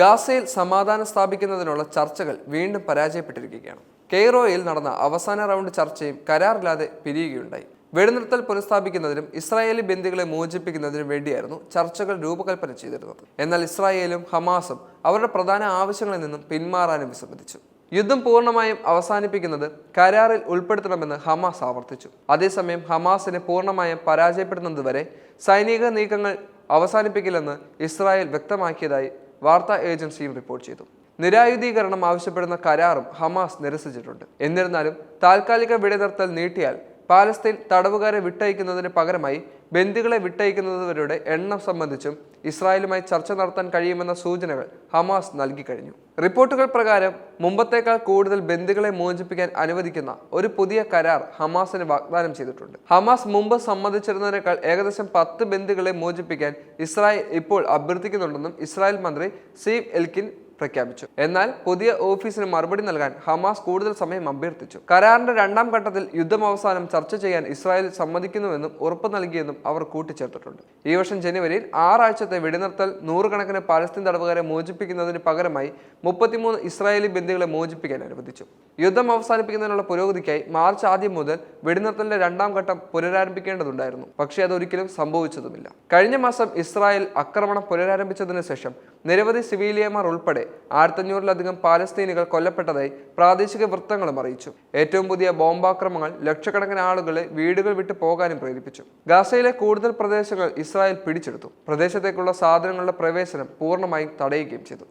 ഗാസയിൽ സമാധാനം സ്ഥാപിക്കുന്നതിനുള്ള ചർച്ചകൾ വീണ്ടും പരാജയപ്പെട്ടിരിക്കുകയാണ്. കെയ്റോയിൽ നടന്ന അവസാന റൗണ്ട് ചർച്ചയും കരാറില്ലാതെ പിരിയുകയുണ്ടായി. വെടിനിർത്തൽ പുനഃസ്ഥാപിക്കുന്നതിനും ഇസ്രായേലി ബന്ദികളെ മോചിപ്പിക്കുന്നതിനും വേണ്ടിയായിരുന്നു ചർച്ചകൾ രൂപകൽപ്പന ചെയ്തിരുന്നത്. എന്നാൽ ഇസ്രായേലും ഹമാസും അവരുടെ പ്രധാന ആവശ്യങ്ങളിൽ നിന്നും പിന്മാറാനും വിസമ്മതിച്ചു. യുദ്ധം പൂർണമായും അവസാനിപ്പിക്കുന്നത് കരാറിൽ ഉൾപ്പെടുത്തണമെന്ന് ഹമാസ് ആവർത്തിച്ചു. അതേസമയം ഹമാസിനെ പൂർണമായും പരാജയപ്പെടുന്നതുവരെ സൈനിക നീക്കങ്ങൾ അവസാനിപ്പിക്കില്ലെന്ന് ഇസ്രായേൽ വ്യക്തമാക്കിയതായി വാർത്താ ഏജൻസിയും റിപ്പോർട്ട് ചെയ്തു. നിരായുധീകരണം ആവശ്യപ്പെടുന്ന കരാറും ഹമാസ് നിരസിച്ചിട്ടുണ്ട്. എന്നിരുന്നാലും താൽക്കാലിക വെടിനിർത്തൽ നീട്ടിയാൽ പാലസ്തീൻ തടവുകാരെ വിട്ടയക്കുന്നതിന് പകരമായി ബന്ദികളെ വിട്ടയക്കുന്നവരുടെ എണ്ണം സംബന്ധിച്ചും ഇസ്രായേലുമായി ചർച്ച നടത്താൻ കഴിയുമെന്ന സൂചനകൾ ഹമാസ് നൽകി കഴിഞ്ഞു. റിപ്പോർട്ടുകൾ പ്രകാരം മുമ്പത്തേക്കാൾ കൂടുതൽ ബന്ദികളെ മോചിപ്പിക്കാൻ അനുവദിക്കുന്ന ഒരു പുതിയ കരാർ ഹമാസിന് വാഗ്ദാനം ചെയ്തിട്ടുണ്ട്. ഹമാസ് മുമ്പ് സമ്മതിച്ചിരുന്നതിനേക്കാൾ ഏകദേശം പത്ത് ബന്ദികളെ മോചിപ്പിക്കാൻ ഇസ്രായേൽ ഇപ്പോൾ അഭ്യർത്ഥിക്കുന്നുണ്ടെന്നും ഇസ്രായേൽ മന്ത്രി സീവ് എൽക്കിൻ പ്രഖ്യാപിച്ചു. എന്നാൽ പുതിയ ഓഫീസിന് മറുപടി നൽകാൻ ഹമാസ് കൂടുതൽ സമയം അഭ്യർത്ഥിച്ചു. കരാറിന്റെ രണ്ടാം ഘട്ടത്തിൽ യുദ്ധം അവസാനം ചർച്ച ചെയ്യാൻ ഇസ്രായേൽ സമ്മതിക്കുന്നുവെന്നും ഉറപ്പ് നൽകിയെന്നും അവർ കൂട്ടിച്ചേർത്തിട്ടുണ്ട്. ഈ വർഷം ജനുവരിയിൽ ആറാഴ്ചത്തെ വെടിനിർത്തൽ നൂറുകണക്കിന് പാലസ്തീൻ തടവുകാരെ മോചിപ്പിക്കുന്നതിന് പകരമായി മുപ്പത്തിമൂന്ന് ഇസ്രായേലി ബന്ദികളെ മോചിപ്പിക്കാൻ അനുവദിച്ചു. യുദ്ധം അവസാനിപ്പിക്കുന്നതിനുള്ള പുരോഗതിക്കായി മാർച്ച് ആദ്യം മുതൽ വെടിനിർത്തലിന്റെ രണ്ടാം ഘട്ടം പുനരാരംഭിക്കേണ്ടതുണ്ടായിരുന്നു. പക്ഷേ അതൊരിക്കലും സംഭവിച്ചതുമില്ല. കഴിഞ്ഞ മാസം ഇസ്രായേൽ ആക്രമണം പുനരാരംഭിച്ചതിനു ശേഷം നിരവധി സിവിലിയന്മാർ ഉൾപ്പെടെ ആയിരത്തഞ്ഞൂറിലധികം പാലസ്തീനികൾ കൊല്ലപ്പെട്ടതായി പ്രാദേശിക വൃത്തങ്ങളും അറിയിച്ചു. ഏറ്റവും പുതിയ ബോംബാക്രമങ്ങൾ ലക്ഷക്കണക്കിന് ആളുകളെ വീടുകൾ വിട്ടു പോകാനും പ്രേരിപ്പിച്ചു. ഗാസയിലെ കൂടുതൽ പ്രദേശങ്ങൾ ഇസ്രായേൽ പിടിച്ചെടുത്തു. പ്രദേശത്തേക്കുള്ള സാധനങ്ങളുടെ പ്രവേശനം പൂർണമായും തടയുകയും ചെയ്തു.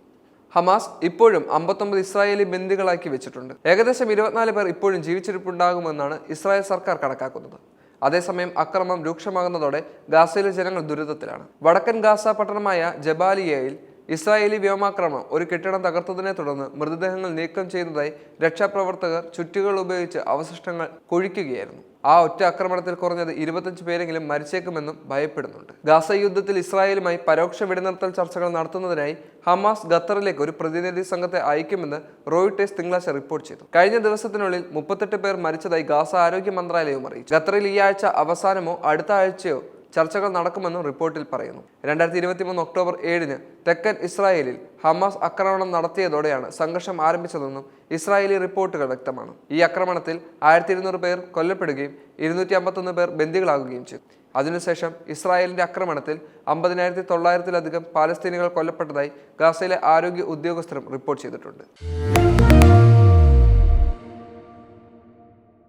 ഹമാസ് ഇപ്പോഴും അമ്പത്തൊമ്പത് ഇസ്രായേലി ബന്ദികളാക്കി വെച്ചിട്ടുണ്ട്. ഏകദേശം ഇരുപത്തിനാല് പേർ ഇപ്പോഴും ജീവിച്ചിരിപ്പുണ്ടാകുമെന്നാണ് ഇസ്രായേൽ സർക്കാർ കണക്കാക്കുന്നത്. അതേസമയം അക്രമം രൂക്ഷമാകുന്നതോടെ ഗാസയിലെ ജനങ്ങൾ ദുരിതത്തിലാണ്. വടക്കൻ ഗാസ പട്ടണമായ ജബാലിയയിൽ ഇസ്രായേലി വ്യോമാക്രമണം ഒരു കെട്ടിടം തകർത്തതിനെ തുടർന്ന് മൃതദേഹങ്ങൾ നീക്കം ചെയ്യുന്നതായി രക്ഷാപ്രവർത്തകർ ചുറ്റുകൾ ഉപയോഗിച്ച് അവശിഷ്ടങ്ങൾ കുഴിക്കുകയായിരുന്നു. ആ ഒറ്റ ആക്രമണത്തിൽ കുറഞ്ഞത് ഇരുപത്തഞ്ച് പേരെങ്കിലും മരിച്ചേക്കുമെന്നും ഭയപ്പെടുന്നുണ്ട്. ഗാസ യുദ്ധത്തിൽ ഇസ്രായേലുമായി പരോക്ഷ വെടിനിർത്തൽ ചർച്ചകൾ നടത്തുന്നതിനായി ഹമാസ് ഖത്തറിലേക്ക് ഒരു പ്രതിനിധി സംഘത്തെ അയക്കുമെന്ന് റോയിട്ടേഴ്സ് തിങ്കളാഴ്ച റിപ്പോർട്ട് ചെയ്തു. കഴിഞ്ഞ ദിവസത്തിനുള്ളിൽ മുപ്പത്തെട്ട് പേർ മരിച്ചതായി ഗാസ ആരോഗ്യ മന്ത്രാലയവും അറിയിച്ചു. ഖത്തറിൽ ഈ ആഴ്ച അവസാനമോ അടുത്ത ആഴ്ചയോ ചർച്ചകൾ നടക്കുമെന്നും റിപ്പോർട്ടിൽ പറയുന്നു. രണ്ടായിരത്തി ഇരുപത്തി മൂന്ന് ഒക്ടോബർ ഏഴിന് തെക്കൻ ഇസ്രായേലിൽ ഹമാസ് ആക്രമണം നടത്തിയതോടെയാണ് സംഘർഷം ആരംഭിച്ചതെന്നും ഇസ്രായേലി റിപ്പോർട്ടുകൾ വ്യക്തമാണ്. ഈ ആക്രമണത്തിൽ ആയിരത്തി ഇരുന്നൂറ് പേർ കൊല്ലപ്പെടുകയും ഇരുന്നൂറ്റി അമ്പത്തൊന്ന് പേർ ബന്ദികളാകുകയും ചെയ്തു. അതിനുശേഷം ഇസ്രായേലിന്റെ ആക്രമണത്തിൽ അമ്പതിനായിരത്തി തൊള്ളായിരത്തിലധികം പാലസ്തീനികൾ കൊല്ലപ്പെട്ടതായി ഗാസയിലെ ആരോഗ്യ ഉദ്യോഗസ്ഥരും റിപ്പോർട്ട് ചെയ്തിട്ടുണ്ട്.